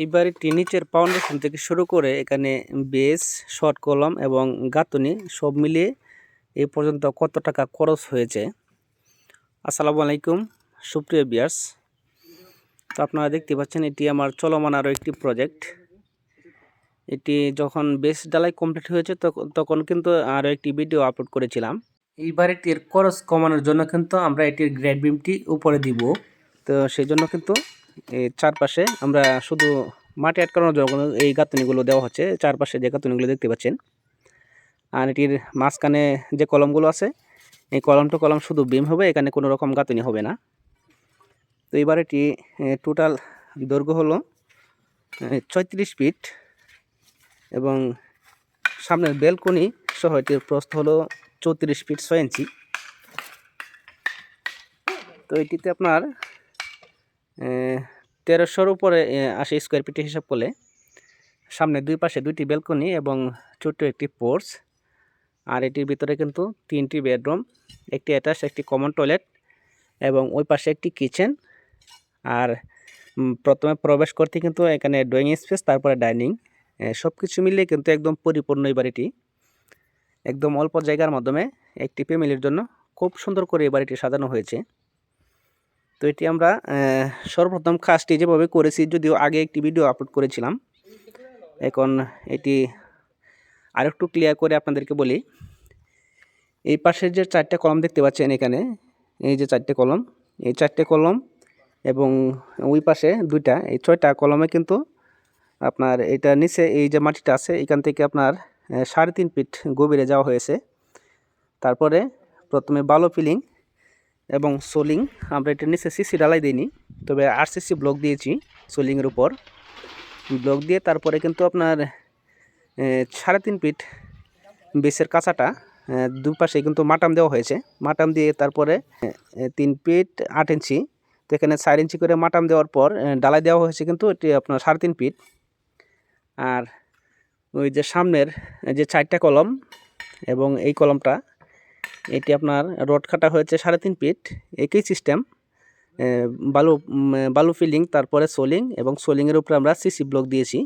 এই বাড়িটি নিচের ফাউন্ডেশন থেকে শুরু করে এখানে বেস শর্ট কলম এবং গাঁথনি সব মিলিয়ে এই পর্যন্ত কত টাকা খরচ হয়েছে? আসসালামু আলাইকুম, সুপ্রিয় বিয়ার্স তো আপনারা দেখতে পাচ্ছেন, এটি আমার চলমান আরও একটি প্রজেক্ট এটি যখন বেস ডালাই কমপ্লিট হয়েছে তখন কিন্তু আরও একটি ভিডিও আপলোড করেছিলাম। এই বাড়িটির খরচ কমানোর জন্য কিন্তু আমরা এটির গ্রেড বিমটি উপরে দিব। তো সেই জন্য কিন্তু চারপাশে আমরা শুধু মাটি আটকানোর জন্য এই গাঁথনিগুলো দেওয়া হচ্ছে। চারপাশে যে গাঁথনিগুলো দেখতে পাচ্ছেন। আর এটির মাঝখানে যে কলমগুলো আছে, এই কলম টু কলম শুধু বিম হবে, এখানে কোনো রকম গাঁথনি হবে না। তো এবার এটি টোটাল দৈর্ঘ্য হলো ছয়ত্রিশ ফিট এবং সামনের বেলকনি সহ এটির প্রস্থ হলো চৌত্রিশ ফিট ছয় ইঞ্চি। তো এটিতে আপনার তেরোশোর উপরে আশি স্কোয়ার ফিট হিসাব করলে। সামনে দুই পাশে দুইটি ব্যালকনি এবং ছোট্ট একটি পোর্স আর এটির ভিতরে কিন্তু তিনটি বেডরুম একটি অ্যাটাচ একটি কমন টয়লেট এবং ওই পাশে একটি কিচেন আর প্রথমে প্রবেশ করতে কিন্তু এখানে ড্রয়িং স্পেস তারপরে ডাইনিং সব কিছু মিলিয়ে কিন্তু একদম পরিপূর্ণ এই বাড়িটি একদম অল্প জায়গার মাধ্যমে একটি ফ্যামিলির জন্য খুব সুন্দর করে এই বাড়িটি সাজানো হয়েছে। তো এটি আমরা সর্বপ্রথম কাজটি যেভাবে করেছি, যদিও আগে একটি ভিডিও আপলোড করেছিলাম। এখন এটি আরেকটু ক্লিয়ার করে আপনাদেরকে বলি। এই পাশের যে চারটে কলম দেখতে পাচ্ছেন এখানে, এই যে চারটে কলম, এই চারটে কলম এবং ওই পাশে দুইটা, এই ছয়টা কলমে কিন্তু আপনার এটা নিচে এই যে মাটিটা আছে, এখান থেকে আপনার সাড়ে তিন ফিট গভীরে যাওয়া হয়েছে। তারপরে প্রথমে বালো ফিলিং এবং সোলিং, আমরা এটার নিচে সিসি ডালাই দিইনি তবে আর সিসি ব্লক দিয়েছি সোলিংয়ের উপর। ব্লক দিয়ে তারপরে কিন্তু আপনার সাড়ে তিন ফিট বেসের কাঁচাটা দুপাশে কিন্তু মাটাম দেওয়া হয়েছে। মাটাম দিয়ে তারপরে তিন ফিট আট ইঞ্চি। তো এখানে চার ইঞ্চি করে মাটাম দেওয়ার পর ডালাই দেওয়া হয়েছে কিন্তু এটি আপনার সাড়ে তিন ফিট। আর ওই যে সামনের যে চারটা কলম এবং এই কলমটা এটি আপনার রড কাটা হয়েছে সাড়ে তিন ফিট, একই সিস্টেম বালু বালু ফিলিং তারপরে সোলিং এবং সোলিংয়ের উপরে আমরা সিসি ব্লক দিয়েছি।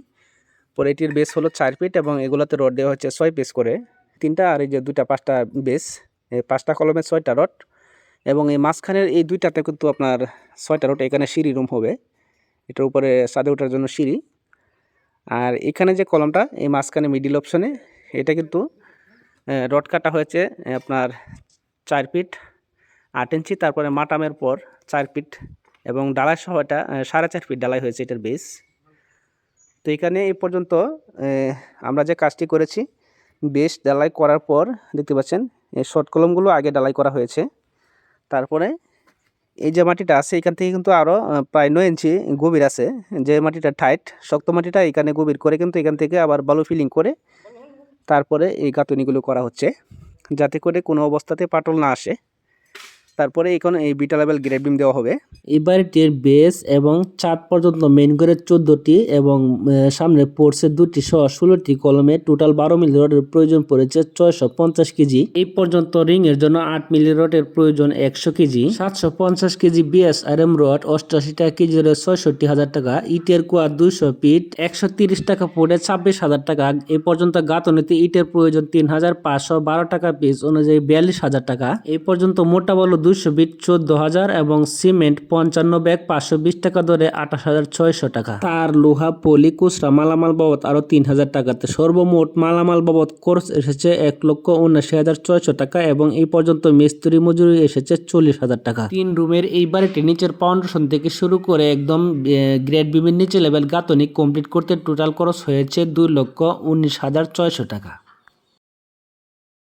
পরে এটির বেস হলো চার ফিট এবং এগুলোতে রড দেওয়া হচ্ছে ছয় পিস করে। তিনটা আর এই যে দুইটা পাঁচটা বেস পাঁচটা কলমে ছয়টা রড এবং এই মাঝখানের এই দুইটাতে কিন্তু আপনার ছয়টা রড, এখানে সিঁড়ি রুম হবে। এটার উপরে সাদে ওঠার জন্য সিঁড়ি। আর এখানে যে কলমটা, এই মাঝখানে মিডিল অপশনে এটা কিন্তু রড কাটা হয়েছে আপনার চার ফিট আট ইঞ্চি, তারপরে মাটামের পর চার ফিট এবং ডালাই সহ এটা সাড়ে চার ফিট ডালাই হয়েছে এটার বেস। তো এখানে এই পর্যন্ত আমরা যে কাজটি করেছি, বেস ডালাই করার পর দেখতে পাচ্ছেন শর্ট কলমগুলো আগে ডালাই করা হয়েছে। তারপরে এই যে মাটিটা আছে, এখান থেকে কিন্তু আরও প্রায় নয় ইঞ্চি গভীর আছে। যে মাটিটা টাইট, শক্ত মাটিটা এখানে গভীর করে কিন্তু এখান থেকে আবার বালু ফিলিং করে তারপরে এই গাঁথনিগুলো করা হচ্ছে যাতে করে কোনো অবস্থাতে পাটল না আসে। তারপরে এখন এই বিটা লেভেল গ্রেড বিম দেওয়া হবে। এই বাড়িটির বেস এবং চাঁদ পর্যন্ত মেন করে চোদ্দটি এবং সামনে পড়ছে দুটি সহ ষোলোটি কলমে টোটাল বারো মিলি রডের প্রয়োজন পড়েছে ছয়শো পঞ্চাশ কেজি। এই পর্যন্ত রিং এর জন্য আট মিলি রডের প্রয়োজন একশো কেজি। সাতশো পঞ্চাশ kg BS R M rod অষ্টাশি টাকা কেজি ধরে ছয়ষট্টি হাজার টাকা। ইটের কুয়া দুইশো পিট একশো তিরিশ টাকা পড়ে ছাব্বিশ হাজার টাকা। এই পর্যন্ত গাঁথনিতে ইটের প্রয়োজন তিন হাজার পাঁচশো বারো টাকা পিস অনুযায়ী বিয়াল্লিশ হাজার টাকা। এই পর্যন্ত মোটা বলো দুইশো বিট চোদ্দ হাজার এবং সিমেন্ট পঞ্চান্ন ব্যাগ পাঁচশো বিশ টাকা ধরে আঠাশ হাজার ছয়শো টাকা। তার লোহা, পলি কুচরা মালামাল বাবদ আরও তিন হাজার টাকাতে। সর্বমোট মালামাল বাবদ কোর্স এসেছে এক লক্ষ উনাশি হাজার ছয়শো টাকা এবং এই পর্যন্ত মিস্ত্রি মজুরি এসেছে চল্লিশ হাজার টাকা। তিন রুমের এই বাড়িটি নিচের ফাউন্ডেশন থেকে শুরু করে একদম গ্রেড বিমের নিচে লেভেল গাঁথনি কমপ্লিট করতে টোটাল খরচ হয়েছে দুই লক্ষ উনিশ হাজার ছয়শো টাকা।